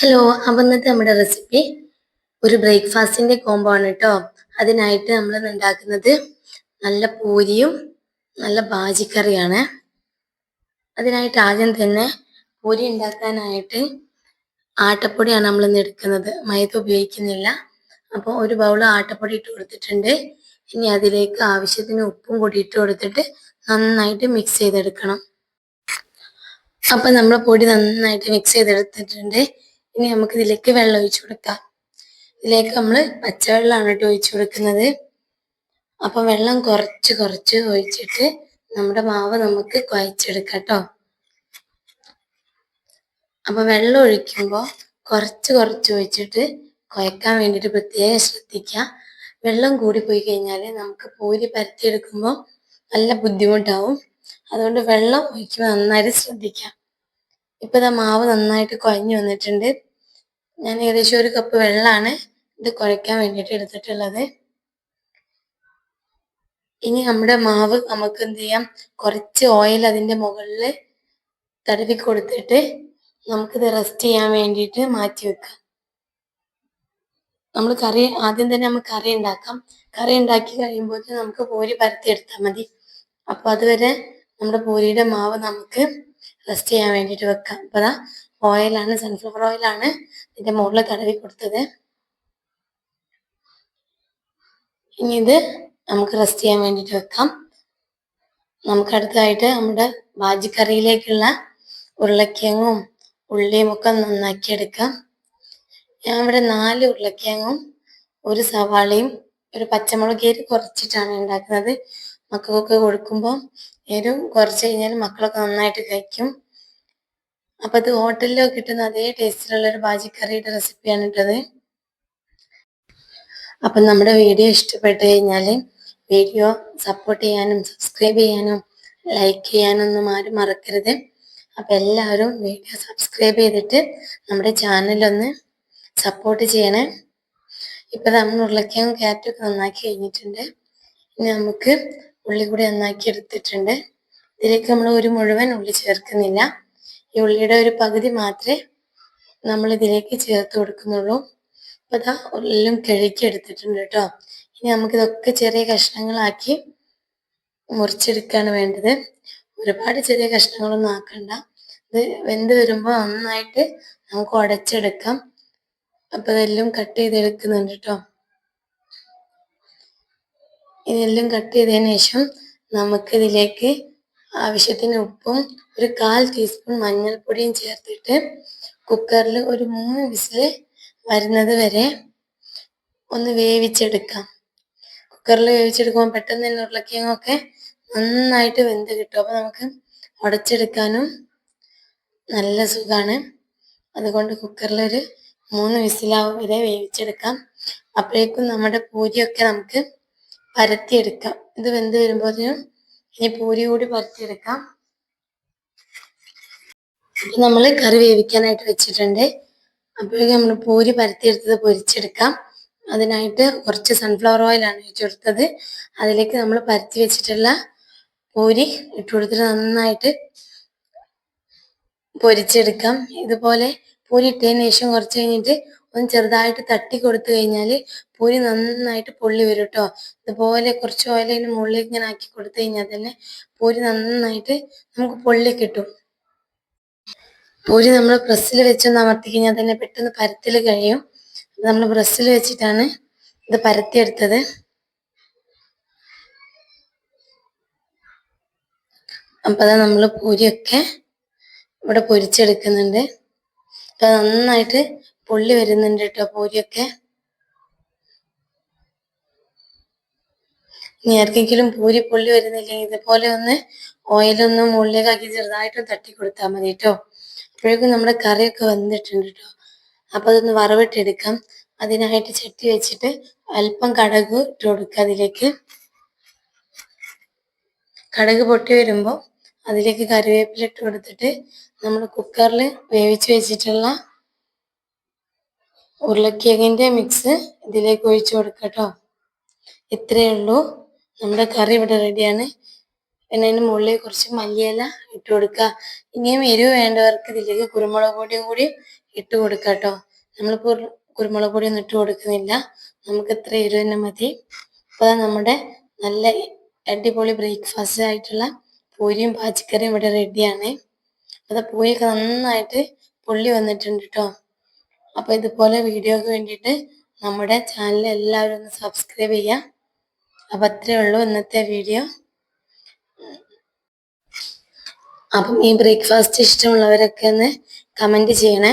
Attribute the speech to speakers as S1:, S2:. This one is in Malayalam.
S1: ഹലോ അപ്പം ഇന്നത്തെ നമ്മുടെ റെസിപ്പി ഒരു ബ്രേക്ക്ഫാസ്റ്റിന്റെ കോംബോ ആണ് കേട്ടോ അതിനായിട്ട് നമ്മൾ ഉണ്ടാക്കുന്നത് നല്ല പൂരിയും നല്ല ബാജിക്കറിയാണ്. അതിനായിട്ട് ആദ്യം തന്നെ പൂരി ഉണ്ടാക്കാനായിട്ട് ആട്ടപ്പൊടിയാണ് നമ്മൾ ഇന്ന് എടുക്കുന്നത്. മൈദ ഉപയോഗിക്കുന്നില്ല. അപ്പോൾ ഒരു ബൗൾ ആട്ടപ്പൊടി ഇട്ട് കൊടുത്തിട്ടുണ്ട്. ഇനി അതിലേക്ക് ആവശ്യത്തിന് ഉപ്പും കൂടി ഇട്ട് കൊടുത്തിട്ട് നന്നായിട്ട് മിക്സ് ചെയ്തെടുക്കണം. അപ്പം നമ്മൾ പൊടി നന്നായിട്ട് മിക്സ് ചെയ്തെടുത്തിട്ടുണ്ട്. ഇനി നമുക്ക് ഇതിലേക്ക് വെള്ളം ഒഴിച്ചു കൊടുക്കാം. ഇതിലേക്ക് നമ്മൾ പച്ചവെള്ളമാണ് കേട്ടോ ഒഴിച്ചു കൊടുക്കുന്നത്. അപ്പം വെള്ളം കുറച്ച് കുറച്ച് ഒഴിച്ചിട്ട് നമ്മുടെ മാവ് നമുക്ക് കുഴച്ചെടുക്കാം കേട്ടോ. അപ്പം വെള്ളം ഒഴിക്കുമ്പോൾ കുറച്ച് കുറച്ച് ഒഴിച്ചിട്ട് കുഴക്കാൻ വേണ്ടിയിട്ട് പ്രത്യേകം ശ്രദ്ധിക്കുക. വെള്ളം കൂടി പോയി കഴിഞ്ഞാൽ നമുക്ക് പൂരി പരത്തിയെടുക്കുമ്പോൾ നല്ല ബുദ്ധിമുട്ടാവും. അതുകൊണ്ട് വെള്ളം ഒഴിക്കുമ്പോൾ നന്നായിട്ട് ശ്രദ്ധിക്കാം ഇപ്പൊ ഇതാ മാവ് നന്നായിട്ട് കുഴഞ്ഞു വന്നിട്ടുണ്ട്. ഞാൻ ഏകദേശം ഒരു കപ്പ് വെള്ളമാണ് ഇത് കുഴയ്ക്കാൻ വേണ്ടിയിട്ട് എടുത്തിട്ടുള്ളത്. ഇനി നമ്മുടെ മാവ് നമുക്ക് എന്ത് ചെയ്യാം? കുറച്ച് ഓയിൽ അതിന്റെ മുകളിൽ തടവി കൊടുത്തിട്ട് നമുക്കിത് റെസ്റ്റ് ചെയ്യാൻ വേണ്ടിയിട്ട് മാറ്റി വെക്കാം. നമ്മൾ കറി ആദ്യം തന്നെ നമുക്ക് കറി ഉണ്ടാക്കാം. കറി ഉണ്ടാക്കി കഴിയുമ്പോൾ നമുക്ക് പൂരി പരത്തി എടുത്താൽ മതി. അപ്പോൾ അതുവരെ നമ്മുടെ പൂരിയുടെ മാവ് നമുക്ക് റെസ്റ്റ് ചെയ്യാൻ വേണ്ടിയിട്ട് വെക്കാം. അപ്പോൾ അതാ ഓയിലാണ് സൺഫ്ലവർ ഓയിലാണ് ഇതിന്റെ മുകളിൽ തടവി കൊടുത്തത്. ഇനി ഇത് നമുക്ക് റെസ്റ്റ് ചെയ്യാൻ വേണ്ടിയിട്ട് വെക്കാം. നമുക്ക് അടുത്തതായിട്ട് നമ്മുടെ ബാജിക്കറിയിലേക്കുള്ള ഉരുളക്കിഴങ്ങും ഉള്ളിയും ഒക്കെ നന്നാക്കി എടുക്കാം ഞാൻ ഇവിടെ നാല് ഉരുളക്കിഴങ്ങും ഒരു സവാളയും ഒരു പച്ചമുളക് എരി കുറച്ചിട്ടാണ് ഉണ്ടാക്കുന്നത്. മക്കൾക്കൊക്കെ കൊടുക്കുമ്പോൾ എരിവ് കുറച്ച് കഴിഞ്ഞാൽ മക്കളൊക്കെ നന്നായിട്ട് കഴിക്കും. അപ്പം ഇത് ഹോട്ടലിലൊക്കെ കിട്ടുന്ന അതേ ടേസ്റ്റിലുള്ള ഒരു റെസിപ്പിയാണ് ഇട്ടത്. അപ്പം നമ്മുടെ വീഡിയോ ഇഷ്ടപ്പെട്ട് കഴിഞ്ഞാൽ വീഡിയോ സപ്പോർട്ട് ചെയ്യാനും സബ്സ്ക്രൈബ് ചെയ്യാനും ലൈക്ക് ചെയ്യാനും ഒന്നും ആരും മറക്കരുത്. അപ്പം എല്ലാവരും വീഡിയോ സബ്സ്ക്രൈബ് ചെയ്തിട്ട് നമ്മുടെ ചാനലൊന്ന് സപ്പോർട്ട് ചെയ്യണേ. ഇപ്പം നമ്മൾ ഉരുളക്കിഴങ്ങും ക്യാരറ്റൊക്കെ നന്നാക്കി കഴിഞ്ഞിട്ടുണ്ട്. ഇനി നമുക്ക് ഉള്ളി കൂടി നന്നാക്കി എടുത്തിട്ടുണ്ട്. ഇതിലേക്ക് നമ്മൾ ഒരു മുഴുവൻ ഉള്ളി ചേർക്കുന്നില്ല. ഈ ഉള്ളിയുടെ ഒരു പകുതി മാത്രമേ നമ്മൾ ഇതിലേക്ക് ചേർത്ത് കൊടുക്കുന്നുള്ളൂ. അപ്പൊ അതാ എല്ലാം കഴുകി എടുത്തിട്ടുണ്ട് കേട്ടോ. ഇനി നമുക്കിതൊക്കെ ചെറിയ കഷ്ണങ്ങളാക്കി മുറിച്ചെടുക്കാണ് വേണ്ടത്. ഒരുപാട് ചെറിയ കഷ്ണങ്ങളൊന്നും ആക്കണ്ട. ഇത് വെന്ത് വരുമ്പോൾ നന്നായിട്ട് നമുക്ക് ഉടച്ചെടുക്കാം. അപ്പൊ ഇതെല്ലാം കട്ട് ചെയ്തെടുക്കുന്നുണ്ട് കേട്ടോ. ഇതെല്ലാം കട്ട് ചെയ്തതിന് ശേഷം നമുക്കിതിലേക്ക് ആവശ്യത്തിന് ഉപ്പും ഒരു കാൽ ടീസ്പൂൺ മഞ്ഞൾപ്പൊടിയും ചേർത്തിട്ട് കുക്കറിൽ ഒരു മൂന്ന് വിസിൽ വരുന്നത് വരെ ഒന്ന് വേവിച്ചെടുക്കാം. കുക്കറിൽ വേവിച്ചെടുക്കുമ്പോൾ പെട്ടെന്ന് തന്നെ ഉരുളക്കിഴങ്ങൊക്കെ നന്നായിട്ട് വെന്ത് കിട്ടും. അപ്പോൾ നമുക്ക് ഉടച്ചെടുക്കാനും നല്ല സുഖമാണ് അതുകൊണ്ട് കുക്കറിൽ ഒരു മൂന്ന് വിസിലാവും വരെ വേവിച്ചെടുക്കാം. അപ്പോഴേക്കും നമ്മുടെ പൂരിയൊക്കെ നമുക്ക് പരത്തിയെടുക്കാം. ഇത് വെന്ത് വരുമ്പോഴത്തേനും ഇനി പൂരി കൂടി പരത്തിയെടുക്കാം. നമ്മൾ കറി വേവിക്കാനായിട്ട് വെച്ചിട്ടുണ്ട്. അപ്പോഴേക്കും നമ്മൾ പൂരി പരത്തിയെടുത്തത് പൊരിച്ചെടുക്കാം. അതിനായിട്ട് കുറച്ച് സൺഫ്ലവർ ഓയിലാണ് ഒഴിച്ചു കൊടുത്തത്. അതിലേക്ക് നമ്മൾ പരത്തി വെച്ചിട്ടുള്ള പൂരി ഇട്ട് കൊടുത്തിട്ട് നന്നായിട്ട് പൊരിച്ചെടുക്കാം. ഇതുപോലെ പൂരി ഇട്ടതിന് ശേഷം കുറച്ച് കഴിഞ്ഞിട്ട് ഒന്ന് ചെറുതായിട്ട് തട്ടി കൊടുത്തു കഴിഞ്ഞാൽ പൂരി നന്നായിട്ട് പൊള്ളി വരും കേട്ടോ ഇതുപോലെ കുറച്ച് ഓയിൽ മുകളിൽ ഇങ്ങനെ ആക്കി കൊടുത്തു കഴിഞ്ഞാൽ തന്നെ പൂരി നന്നായിട്ട് നമുക്ക് പൊള്ളി കിട്ടും. പൂരി നമ്മൾ പ്രസ്സിൽ വെച്ചൊന്ന് അമർത്തി കഴിഞ്ഞാൽ തന്നെ പെട്ടെന്ന് പരത്തിൽ കഴിയും. നമ്മൾ പ്രസ്സിൽ വെച്ചിട്ടാണ് ഇത് പരത്തിയെടുത്തത്. അപ്പൊ അതാ നമ്മൾ പൂരിയൊക്കെ ഇവിടെ പൊരിച്ചെടുക്കുന്നുണ്ട്. അപ്പൊ നന്നായിട്ട് പൊള്ളി വരുന്നുണ്ട് കേട്ടോ പൂരിയൊക്കെ. ഇനി ആർക്കെങ്കിലും പൂരി പൊള്ളി വരുന്നില്ലെങ്കിൽ ഇതുപോലെ ഒന്ന് ഓയിലൊന്ന് മുകളിലേക്കാക്കി ചെറുതായിട്ട് തട്ടി കൊടുത്താൽ മതി കേട്ടോ അപ്പോഴേക്കും നമ്മുടെ കറിയൊക്കെ വന്നിട്ടുണ്ട് കേട്ടോ അപ്പൊ അതൊന്ന് വറവിട്ടെടുക്കാം. അതിനായിട്ട് ചട്ടി വെച്ചിട്ട് അല്പം കടക് ഇട്ട് കൊടുക്കുക അതിലേക്ക്. കടക് പൊട്ടി വരുമ്പോൾ അതിലേക്ക് കറിവേപ്പില ഇട്ട് കൊടുത്തിട്ട് നമ്മൾ കുക്കറിൽ വേവിച്ച് വെച്ചിട്ടുള്ള ഉരുളക്കിഴങ്ങിന്റെ മിക്സ് ഇതിലേക്ക് ഒഴിച്ചു കൊടുക്കട്ടോ. ഇത്രയേ ഉള്ളൂ. നമ്മുടെ കറി ഇവിടെ റെഡിയാണ് പിന്നെ അതിന് മുകളിൽ കുറച്ച് മല്ലിയില ഇട്ട് കൊടുക്കുക. ഇനിയും എരിവ് വേണ്ടവർക്ക് ഇതിലേക്ക് കുരുമുളക് പൊടിയും കൂടി ഇട്ട് കൊടുക്കുക കേട്ടോ. നമ്മളിപ്പോൾ കുരുമുളക് പൊടിയൊന്നും ഇട്ട് കൊടുക്കുന്നില്ല. നമുക്ക് ഇത്ര എരിവ് തന്നെ മതി. അപ്പോൾ നമ്മുടെ നല്ല അടിപൊളി ബ്രേക്ക്ഫാസ്റ്റ് ആയിട്ടുള്ള പൂരിയും പാച്ചിക്കറിയും ഇവിടെ റെഡിയാണ് അത് പൂരിയൊക്കെ നന്നായിട്ട് പൊള്ളി വന്നിട്ടുണ്ട് കേട്ടോ. അപ്പോൾ ഇതുപോലെ വീഡിയോക്ക് വേണ്ടിയിട്ട് നമ്മുടെ ചാനൽ എല്ലാവരും ഒന്ന് സബ്സ്ക്രൈബ് ചെയ്യുക അപ്പം അത്രയേ ഉള്ളൂ ഇന്നത്തെ വീഡിയോ അപ്പം ഈ ബ്രേക്ക്ഫാസ്റ്റ് ഇഷ്ടമുള്ളവരൊക്കെ ഒന്ന് കമന്റ് ചെയ്യണേ.